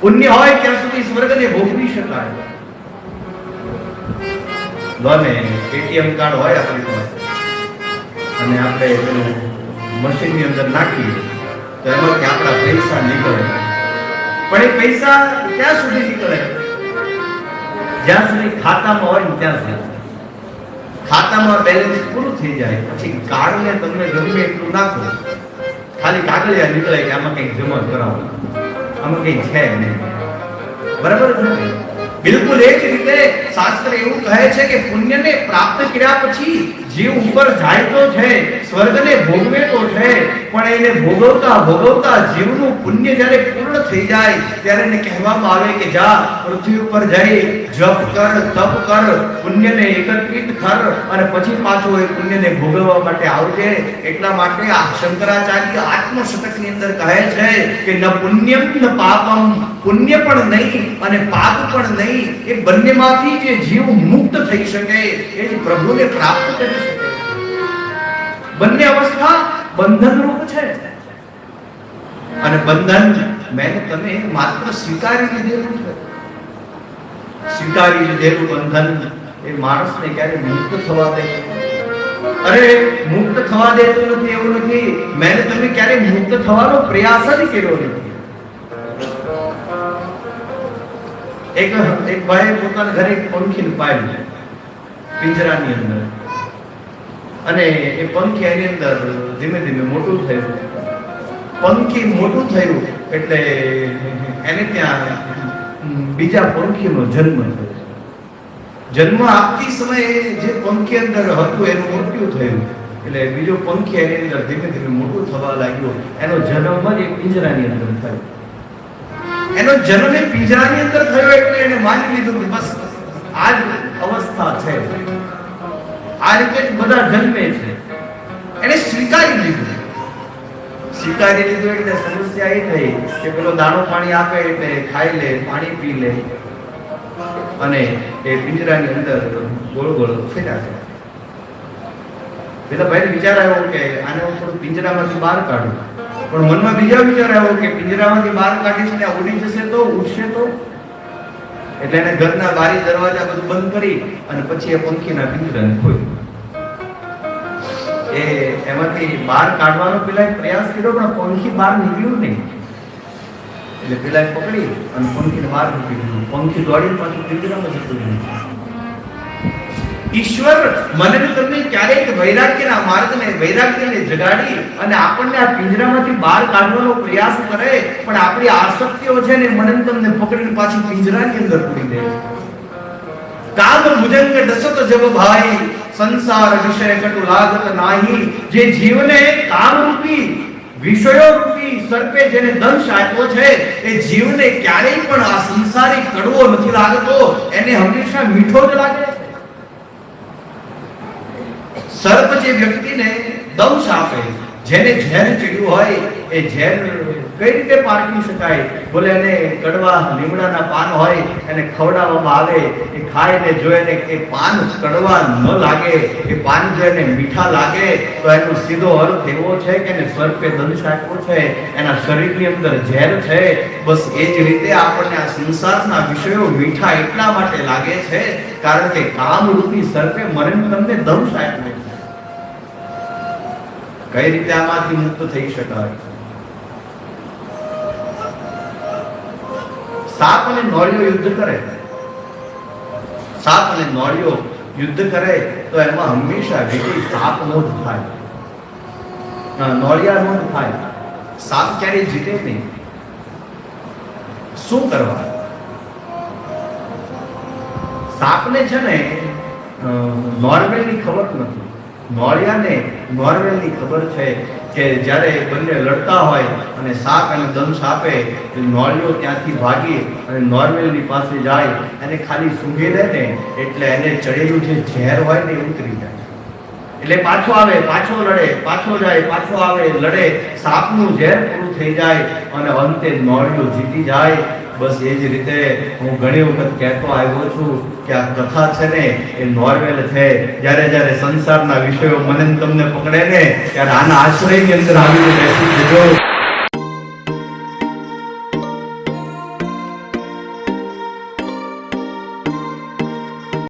પુણ્ય હોય ત્યાં સુધી સ્વર્ગને ભોગવી શકાય. ગમે એટીએમ કાર્ડ હોય આપણી પાસે. અને આપણે પેલું મશીનની અંદર નાખીએ, તો એમાંથી આપણા પૈસા નીકળે. પણ એ પૈસા ક્યાં સુધી નીકળે? જ્યાં સુધી ખાતામાં હોય ને ત્યાં સુધી. ખાતામાં બેલેન્સ પૂરું થઈ જાય, પછી કાર્ડને તમને ગમે એટલું નાખો. ખાલી કાગળિયા નીકળે કે આમાં કંઈક જમા કરાવો. આમાં કંઈ છે નહીં. બરાબર છે બિલકુલ એ જ રીતે શાસ્ત્ર એવું કહે છે કે પુણ્યને પ્રાપ્ત કર્યા પછી જીવ ઉપર જાય તો છે, સ્વર્ગને ભોગવે તો છે, પણ એને ભોગવતા ભોગવતા જીવનું પુણ્ય જ્યારે પૂર્ણ થઈ જાય, ત્યારે એને કહેવામાં આવે કે જા, પૃથ્વી ઉપર જઈ, જપ કર, તપ કર, પુણ્યને એકત્રિત કર, અને પછી પાછો એ પુણ્યને ભોગવવા માટે આવજે. એટલા માટે આ શંકરાચાર્ય આત્મશતકની અંદર કહે છે કે ન પુણ્યમ ન પાપમ. પુણ્ય પણ નહીં અને પાપ પણ નહીં. એ બંનેમાંથી જે જીવ મુક્ત થઈ શકે, એ જ પ્રભુને પ્રાપ્ત કરી બંને અવસ્થા બંધન રૂપ છે. અને બંધન મેં તમે માત્ર સ્વીકારી લીધેલું છે. સ્વીકારી લીધેલું બંધન એ માણસને ક્યારે મુક્ત થવા દે? અરે, મુક્ત થવા દેતું નથી એવું નથી. મેં તમે ક્યારે મુક્ત થવાનો પ્રયાસ જ કર્યો નથી. એક એક ભાઈએ પોતાના ઘરે એક પંખીને પાળ્યું પિંજરાની અંદર. અને એ પંખી એની અંદર ધીમે ધીમે મોટું થયું. પંખી મોટું થયું એટલે એને ત્યાં બીજા પંખીનો જન્મ થયો. જન્મ આપતી સમયે જે પંખી અંદર હતું, એનું મૃત્યુ થયું. એટલે બીજો પંખી એની અંદર ધીમે ધીમે મોટું થવા લાગ્યો. એનો જન્મ જ એક પિંજરાની અંદર થયો. એનો જન્મ એ પિંજરાની અંદર થયો એટલે એને માની લીધું કે બસ આ જ અવસ્થા છે. આ રીતે બધા જન્મે છે. એને સ્વીકારી લીધું. સ્વીકારી લીધું એટલે સમસ્યા એ થઈ કે પેલો દાણો પાણી આપે એટલે ખાઈ લે, પાણી પી લે. અને એ પિંજરાની અંદર ગોળ ગોળ ફેર્યા છે પેલા ભાઈ વિચાર આવ્યો કે આને હું થોડું પિંજરામાંથી બહાર કાઢું. પણ મનમાં બીજા વિચાર આવ્યો કે પિંજરામાંથી બહાર કાઢીશ ને ઉડી જશે તો, ઉડશે તો? એટલે એને ઘરના બારી દરવાજા બધું બંધ કરી અને પછી એ પંખીના પિંજરાને ખોલ્યું એ એમાંથી બહાર કાઢવાનો પેલા પ્રયાસ કર્યો, પણ પંખી બહાર નીકળ્યું નહીં. એટલે પેલા પકડી અને પંખીને બહાર મૂકી દીધું. પંખી દોડીને પાછું પિંજરામાં જતું રહ્યું. ઈશ્વર મને તમને ક્યારેક વૈરાગ્યના માર્ગને, વૈરાગ્યને જગાડી અને આપણને આ પિંજરામાંથી બહાર કાઢવાનો પ્રયાસ કરે, પણ આપણી આસક્તિઓ છે ને મને તમને પકડીને પાછી પિંજરાની અંદર પૂરી દે. કામ મુજંગ દસત જબ ભાઈ, સંસાર વિષય કટુ લાગત નાહી. જે જીવને કામ રૂપી, વિષયો રૂપી સર્પે જેને દંશ આપ્યો છે, એ જીવને ક્યારેય પણ આ સંસારી કડવો નથી લાગતો. એને હંમેશા મીઠો જ લાગે. છે સર્પ જે વ્યક્તિને દંશ આપે જેને ઝેર ચડ્યું હોય, એ ઝેર કઈ રીતે પારખી શકાય? બોલે એને કડવા લીમડાના પાન હોય, એને ખવડાવવામાં આવે, એ ખાય ને જો એને એ પાન કડવા ન લાગે, એ પાન જો એને મીઠા લાગે, તો એનો સીધો અર્થ એવો છે કે એને સર્પે દંશ આપ્યો છે, એના શરીરની અંદર ઝેર છે. બસ એ જ રીતે આપણને આ સંસારના વિષયો મીઠા એટલા માટે લાગે છે, કારણ કે કામરૂપી સર્પે મરણ તમને દંશ આપ્યો છે. કઈ રીતે આમાંથી મુક્ત થઈ શકાય? સાપ અને નોળિયો યુદ્ધ કરે. સાપ અને નોળિયો યુદ્ધ કરે તો એમાં હંમેશા વિજય સાપનો જ થાય. નોળિયા નો જ થાય. સાપ ક્યારેય જીતે નહીં. શું કરવા? સાપને છે ને નોર્વેલની ખબર નથી. નોળિયાને નોર્વેલની ખબર છે કે જ્યારે બંને લડતા હોય અને શાક અને દંશ આપે તો નોળિયો ત્યાંથી ભાગી અને નોર્વેલની પાસે જાય અને ખાલી સૂંઘી લે ને એટલે એને ચડેલું જે ઝેર હોય ને ઉતરી જાય. એટલે પાછો આવે, પાછો લડે, પાછો જાય, પાછો આવે, લડે, સાપનું ઝેર પૂરું થઈ જાય અને અંતે નોળિયો જીતી જાય. બસ એ જ રીતે હું ઘણી વખત કહેતો આવ્યો છું કે આ કથા છે ને એ નોર્વેલ છે. જ્યારે જ્યારે સંસારના વિષયો મને તમને પકડે ને ત્યારે આના આશ્રયની અંદર આવીને બેસી જજો.